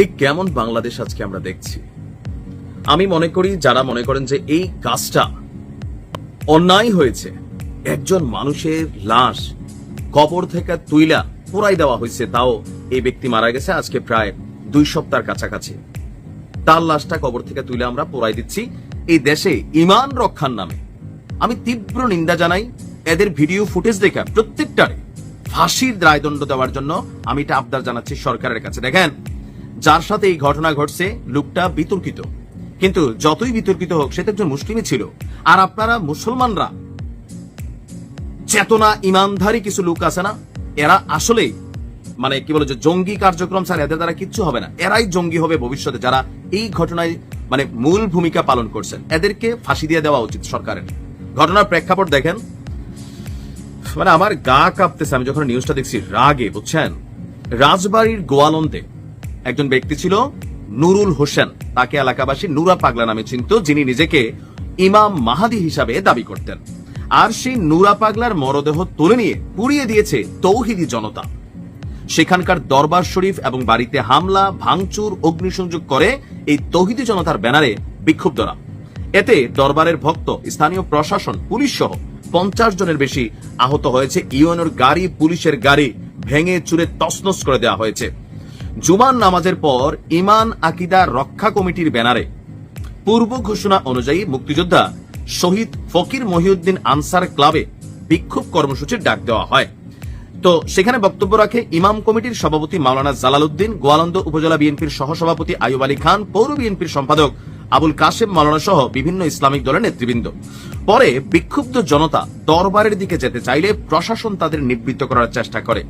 এই কেমন বাংলাদেশ আজকে আমরা দেখছি? আমি মনে করি, যারা মনে করেন যে এই কাজটা অন্যায় হয়েছে, একজন মানুষের লাশ কবর থেকে তুইলা পোড়াই দেওয়া হয়েছে, তাও এই ব্যক্তি মারা গেছে আজকে প্রায় দুই সপ্তাহের কাছাকাছি। তার লাশটা কবর থেকে তুলে আমরা পোড়াই দিচ্ছি এই দেশে ইমান রক্ষার নামে। আমি তীব্র নিন্দা জানাই, এদের ভিডিও ফুটেজ দেখে প্রত্যেকটারে ফাঁসির রায়দণ্ড দেওয়ার জন্য আমি এটা আবদার জানাচ্ছি সরকারের কাছে। দেখেন যার সাথে এই ঘটনা ঘটছে, লোকটা বিতর্কিত। কিন্তু যতই বিতর্কিত হোক, সে তো একজন মুসলিমই ছিল। আর আপনারা মুসলমানরা, চেতনা ইমানধারী কিছু লোক আছে না? এরা আসলেই মানে কি বলে যে জঙ্গি কার্যক্রম ছাড়া এদের দ্বারা কিচ্ছু হবে না। এরাই জঙ্গি হবে ভবিষ্যতে যারা এই ঘটনায় মানে মূল ভূমিকা পালন করছেন। এদেরকে ফাঁসি দিয়ে দেওয়া উচিত সরকারের। ঘটনার প্রেক্ষাপট দেখেন। মানে আমার গা কাঁপতেছে। আমি যখন নিউজটা দেখছি, রাগে, বুঝছেন? রাজবাড়ির গোয়ালন্দে একজন ব্যক্তি ছিল নুরুল হোসেন। তাকে এলাকাবাসী নুরা পাগলা নামে চিনত, যিনি নিজেকে ইমাম মাহাদি হিসাবে দাবি করতেন। আর সেই নুরা পাগলার মরদেহ তুলে নিয়ে পুড়িয়ে দিয়েছে তৌহিদি জনতা। সেখানকার দরবার শরীফ এবং বাড়িতে হামলা, ভাঙচুর, অগ্নিসংযোগ করে এই তৌহিদি জনতার ব্যানারে বিক্ষুব্ধরা এতে দরবারের ভক্ত, স্থানীয় প্রশাসন, পুলিশ সহ পঞ্চাশ জনের বেশি আহত হয়েছে। ইউএনওর গাড়ি পুলিশের গাড়ি ভেঙে চুরে তসনস করে দেওয়া হয়েছে। জুমান নামাজের পর ইমান, আকিদা রক্ষা কমিটির ব্যানারে। পূর্ব ঘোষণা অনুযায়ী মুক্তিযোদ্ধা শহীদ ফকির মহিউদ্দিন আনসার ক্লাবে বিক্ষোভ কর্মসূচির ডাক দেওয়া হয়। তো সেখানে বক্তব্য রাখে ইমাম কমিটির সভাপতি মাওলানা জালালউদ্দিন, গোয়ালন্দ উপজেলা বিএনপির সহসভাপতি আয়ুব আলী খান, পৌর বিএনপির সম্পাদক আবুল কাশেম মাওলানা সহ বিভিন্ন ইসলামিক দলের নেতৃবৃন্দ। পরে বিক্ষুব্ধ জনতা দরবারের দিকে যেতে চাইলে প্রশাসন তাদের নিবৃত্ত করার চেষ্টা করে।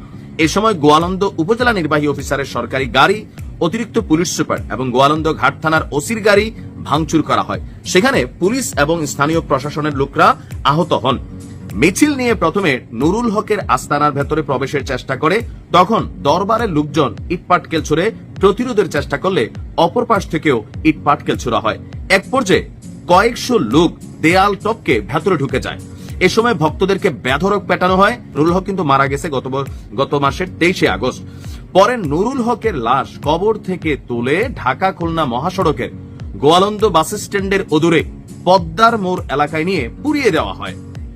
এ সময় গোয়ালন্দ উপজেলা নির্বাহী অফিসারের সরকারি গাড়ি, অতিরিক্ত পুলিশ সুপার এবং গোয়ালন্দ ঘাট থানার ওসির গাড়ি ভাঙচুর করা হয়। সেখানে পুলিশ এবং স্থানীয় প্রশাসনের লোকরা আহত হন। মিছিল নিয়ে প্রথমে নুরুল হকের আস্তানার ভেতরে প্রবেশের চেষ্টা করে, তখন দরবারের লোকজন ইটপাটকেল ছুড়ে প্রতিরোধের চেষ্টা করলে অপর পাশ থেকেও ইটপাটকেল ছোড়া হয়। এক পর্যায়ে কয়েকশো লোক দেয়াল টপকে ভেতরে ঢুকে যায়। এ সময় ভক্তদেরকে বেধরক পেটানো হয়। নুরুল হক কিন্তু মারা গেছে গত গত মাসের তেইশে আগস্ট। পরে নুরুল হকের লাশ কবর থেকে তুলে ঢাকা খুলনা মহাসড়কের গোয়ালন্দ বাস স্ট্যান্ডের অদূরে পদ্মার মোড় এলাকায় নিয়ে পুড়িয়ে দেওয়া হয়।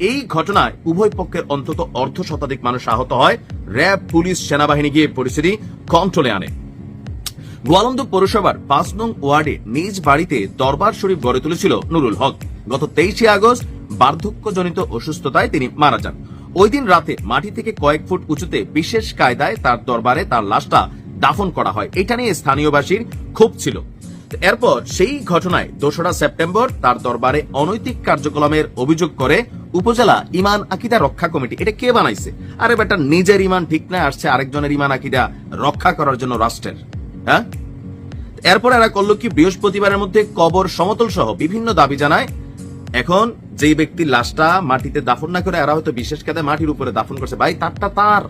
এই ঘটনায় উভয় পক্ষের অন্তত অর্ধ শতাধিক মানুষ আহত হয়। র্যাব, পুলিশ, সেনাবাহিনী গিয়ে পরিস্থিতি কন্ট্রোলে আনে। গোয়ালন্দ পৌরসভার পাঁচ নং ওয়ার্ডে নিজ বাড়িতে দরবার শরীফ গড়ে তুলেছিল নুরুল হক। গত তেইশে আগস্ট বার্ধক্যজনিত অসুস্থতায় তিনি মারা যান। ওই দিন রাতে মাটি থেকে কয়েক ফুট উঁচুতে বিশেষ কায়দায় তার দরবারে তার লাশটা দাফন করা হয়। এটা নিয়ে স্থানীয়বাসীর ক্ষোভ ছিল। এরপর সেই ঘটনায় দোসরা সেপ্টেম্বর তার দরবারে অনৈতিক কার্যক্রমের অভিযোগ করে উপজেলা ইমান আকিদা রক্ষা কমিটি। এটা কে বানাইছে? আরে বেটা, নিজের ইমান ঠিক না আসছে আরেকজনের ইমান আকিদা রক্ষা করার জন্য রাষ্ট্রের। হ্যাঁ? এরপর এরা করল কি, বৃহস্পতিবারের মধ্যে কবর সমতল সহ বিভিন্ন দাবি জানায়। এখন যেই ব্যক্তির লাশটা মাটিতে দাফন না করে এরা হয়তো বিশেষ কাদে মাটির উপরে দাফন করছে। ভাই, তারটা তার।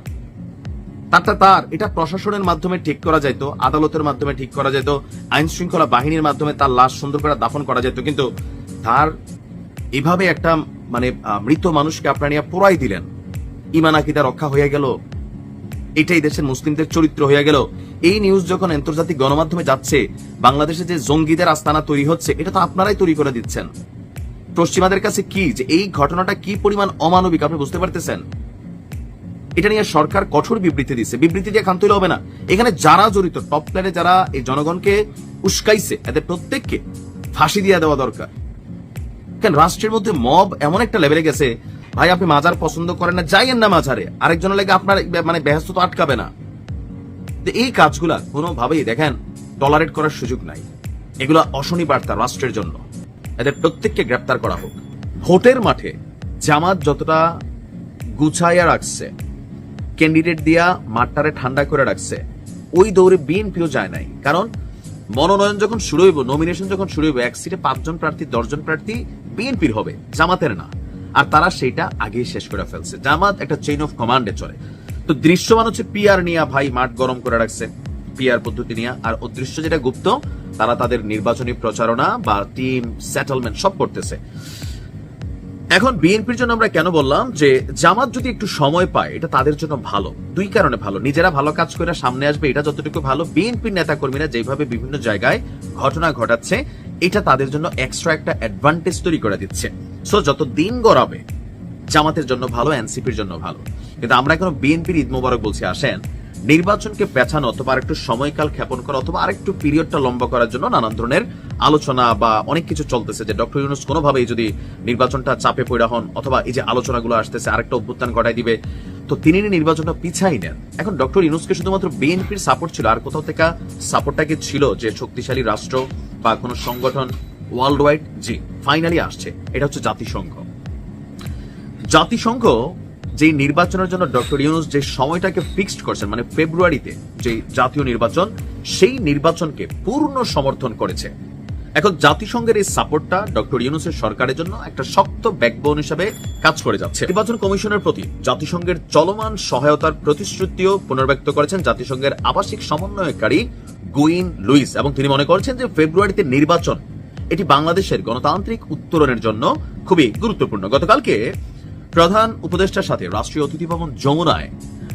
তারটা তার। এটা প্রশাসনের মাধ্যমে ঠিক করা যেত আদালতের মাধ্যমে ঠিক করা যেত আইন শৃঙ্খলা বাহিনীর মাধ্যমে তার লাশ সুন্দর করে দাফন করা যেত কিন্তু তার এভাবে একটা মানে মৃত মানুষকে আপনারা নিয়ে পোড়াই দিলেন। ইমান আকিদা রক্ষা হয়ে গেল। এটাই দেশের মুসলিমদের চরিত্র হয়ে গেল। এই নিউজ যখন আন্তর্জাতিক গণমাধ্যমে যাচ্ছে, বাংলাদেশে যে জঙ্গিদের আস্তানা তৈরি হচ্ছে, এটা তো আপনারাই তৈরি করে দিচ্ছেন। পশ্চিমাদের কাছে কি যে এই ঘটনাটা কি পরিমাণ অমানবিক, আপনি বুঝতে পারতেছেন? এটা নিয়ে সরকার কঠোর বিবৃতি দিচ্ছে বিবৃতি দিয়ে খান্ত হবে না। এখানে যারা জড়িত টপ প্ল্যানে যারা এই জনগণকে উস্কাইছে, এদের প্রত্যেককে ফাঁসি দিয়ে দেওয়া দরকার। কেন? রাষ্ট্রের মধ্যে মব এমন একটা লেভেলে গেছে, ভাই, আপনি মাজার পছন্দ করেন না, যাইয়েন না মাজারে। আরেকজনের লাগে আপনার মানে ব্যস্ত তো আটকাবে না। এই কাজগুলা কোনোভাবেই, দেখেন টলারেট করার সুযোগ নাই। এগুলা অশনি বার্তা রাষ্ট্রের জন্য। এদের প্রত্যেককে গ্রেপ্তার করা হোক। ভোটের মাঠে জামাত যতটা গুছাইয়া রাখছে, ক্যান্ডিডেট দিয়া মাঠটারে ঠান্ডা করে রাখছে, ওই দৌড়ে বিএনপিও যায় নাই। কারণ মনোনয়ন যখন শুরু হইব নমিনেশন যখন শুরু হইব, এক সিটে পাঁচজন প্রার্থী, দশজন প্রার্থী বিএনপির হবে, জামাতের না। আর তারা সেটা আগেই শেষ করে ফেলছে। জামাত একটা চেইন অফ কমান্ডে চলে। তো দৃশ্যমান হচ্ছে পিআর নিয়ে ভাই মাঠ গরম করে রাখছে। পিআর পদ্ধতি নিয়ে। আর অদৃশ্য যেটা গুপ্ত, তারা তাদের নির্বাচনী প্রচারণা বা টিম সেটেলমেন্ট সব করতেছে। এখন বিএনপির জন্য আমরা কেন বললাম যে জামাত যদি একটু সময় পায়, এটা তাদের জন্য ভালো। দুই কারণে ভালো। নিজেরা ভালো কাজ করে সামনে আসবে, এটা যতটুকু ভালো। বিএনপির নেতা কর্মীরা যেভাবে বিভিন্ন জায়গায় ঘটনা ঘটাচ্ছে, এটা তাদের জন্য এক্সট্রা একটা অ্যাডভান্টেজ তৈরি করে দিচ্ছে। সো যত দিন গড়াবে, জামাতের জন্য ভালো, এনসিপির জন্য ভালো। কিন্তু আমরা এখন বিএনপির ঈদ মোবারক বলছি, আসেন। নির্বাচনকে পেছানো অথবা আরেকটু সময়কাল ক্ষেপণ করা অথবা আরেকটু পিরিয়ডটা লম্বা করার জন্য নানান ধরনের আলোচনা বা অনেক কিছু চলতেছে যে ডক্টর ইউনুস কোনোভাবেই যদি নির্বাচনটা চাপে পড়া হন অথবা এই যে আলোচনাগুলো আসতেছে, আরেকটা অভ্যুত্থান ঘটাই দিবে, তো তিনি নির্বাচনটা পিছাই নেন। এখন ডক্টর ইউনুসকে শুধুমাত্র বিএনপির সাপোর্ট ছিল, আর কোথাও থেকে সাপোর্টটা কি ছিল যে শক্তিশালী রাষ্ট্র বা কোনো সংগঠন ওয়ার্ল্ড ওয়াইড জি ফাইনালি আসছে। এটা হচ্ছে জাতিসংঘ। জাতিসংঘ যে নির্বাচনের জন্য ডক্টর ইউনুস যে সময়টাকে ফিক্সড করছেন মানে ফেব্রুয়ারিতে যে জাতীয় নির্বাচন, সেই নির্বাচনকে পূর্ণ সমর্থন করেছে। এখন জাতিসংঘের এই সাপোর্টটা ডক্টর ইউনুসের সরকারের জন্য একটা শক্ত ব্যাকবোন হিসেবে কাজ করে যাচ্ছে। নির্বাচন কমিশনের প্রতি জাতিসংঘের চলমান সহায়তার প্রতিশ্রুতিও পুনর্ব্যক্ত করেছেন জাতিসংঘের আবাসিক সমন্বয়কারী গুইন লুইস এবং তিনি মনে করছেন যে ফেব্রুয়ারিতে নির্বাচন, এটি বাংলাদেশের গণতান্ত্রিক উত্তরণের জন্য খুবই গুরুত্বপূর্ণ। গতকালকে প্রধান উপদেষ্টার সাথে রাষ্ট্রীয় অতিথি ভবন যমুনায়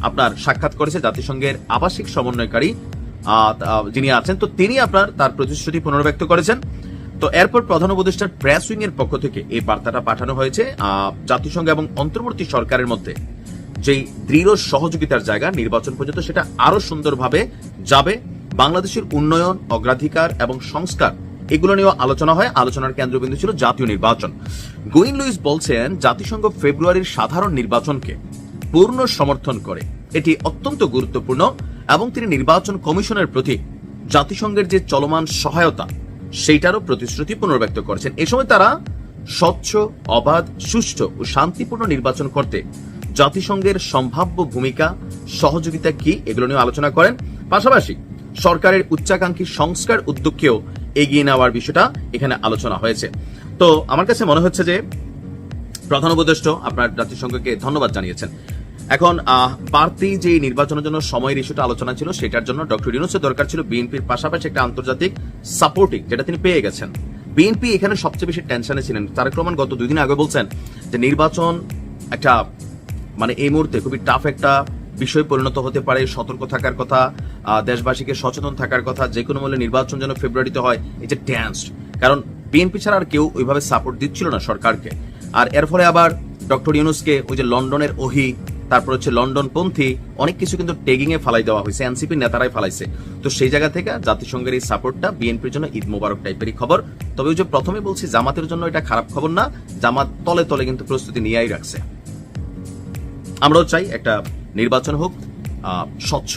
আপনার সাক্ষাৎ করেছে জাতিসংঘের আবাসিক সমন্বয়কারী যিনি আছেন, তো তিনি আপনার, তার প্রতিশ্রুতি পুনর্ব্যক্ত করেছেন। তো এরপর প্রধান উপদেষ্টার প্রেস উইং এর পক্ষ থেকে এই বার্তাটা পাঠানো হয়েছে। জাতিসংঘ এবং অন্তর্বর্তী সরকারের মধ্যে যেই দৃঢ় সহযোগিতার জায়গা নির্বাচন পর্যন্ত সেটা আরও সুন্দরভাবে যাবে। বাংলাদেশের উন্নয়ন, অগ্রাধিকার এবং সংস্কার এগুলো নিয়েও আলোচনা হয়। আলোচনার কেন্দ্রবিন্দু ছিল জাতীয় নির্বাচন। গুইন লুইস বলছেন, জাতিসংঘ ফেব্রুয়ারির সাধারণ নির্বাচনকে পূর্ণ সমর্থন করে। এটি অত্যন্ত গুরুত্বপূর্ণ এবং তিনি নির্বাচন কমিশনের প্রতি জাতিসংঘের যে চলমান সহায়তা, সেইটারও প্রতিশ্রুতি পুনর্ব্যক্ত করেছেন। এ সময় তারা স্বচ্ছ, অবাধ, সুষ্ঠু ও শান্তিপূর্ণ নির্বাচন করতে জাতিসংঘের সম্ভাব্য ভূমিকা, সহযোগিতা কি, এগুলো নিয়ে আলোচনা করেন। পাশাপাশি সরকারের উচ্চাকাঙ্ক্ষী সংস্কার উদ্যোগকেও এগিয়ে নেওয়ার বিষয়টা এখানে আলোচনা হয়েছে। তো আমার কাছে মনে হচ্ছে যে প্রধান উপদেষ্ট আপনার জাতিসংঘকে ধন্যবাদ জানিয়েছেন। এখন বাড়তি যে নির্বাচনের জন্য সময়ের ইস্যুটা আলোচনা ছিল, সেটার জন্য ডক্টর ইউনুসের দরকার ছিল বিএনপির পাশাপাশি একটা আন্তর্জাতিক সাপোর্টিং যেটা তিনি পেয়ে গেছেন। বিএনপি এখানে সবচেয়ে বেশি টেনশনে ছিলেন। তারেক রহমান গত দুই দিন আগে বলছেন যে নির্বাচন একটা মানে এই মুহূর্তে খুবই টাফ একটা বিষয় পরিণত হতে পারে, সতর্ক থাকার কথা দেশবাসীকে সচেতন থাকার কথা যে কোনো মূল্যে নির্বাচন যেন ফেব্রুয়ারিতে হয়, এটা টেন্স কারণ বিএনপি ছাড়া আর কেউ ওইভাবে সাপোর্ট দিচ্ছিল না সরকারকে। আর এর ফলে আবার ডক্টর ইউনুসকে ওই যে লন্ডনের ওহি, তারপর হচ্ছে লন্ডন পন্থী অনেক কিছু কিন্তু টেগিং এ ফালাই দেওয়া হয়েছে এনসিপি নেতারাই ফালাইছে। তো সেই জায়গা থেকে জাতিসংঘের এই সাপোর্টটা বিএনপির জন্য ঈদ মোবারক টাইপেরই খবর। তবে ওই যে প্রথমে বলছি, জামাতের জন্য এটা খারাপ খবর না, জামাত তলে তলে কিন্তু প্রস্তুতি নিয়েই রাখছে। আমরাও চাই একটা নির্বাচন হোক স্বচ্ছ।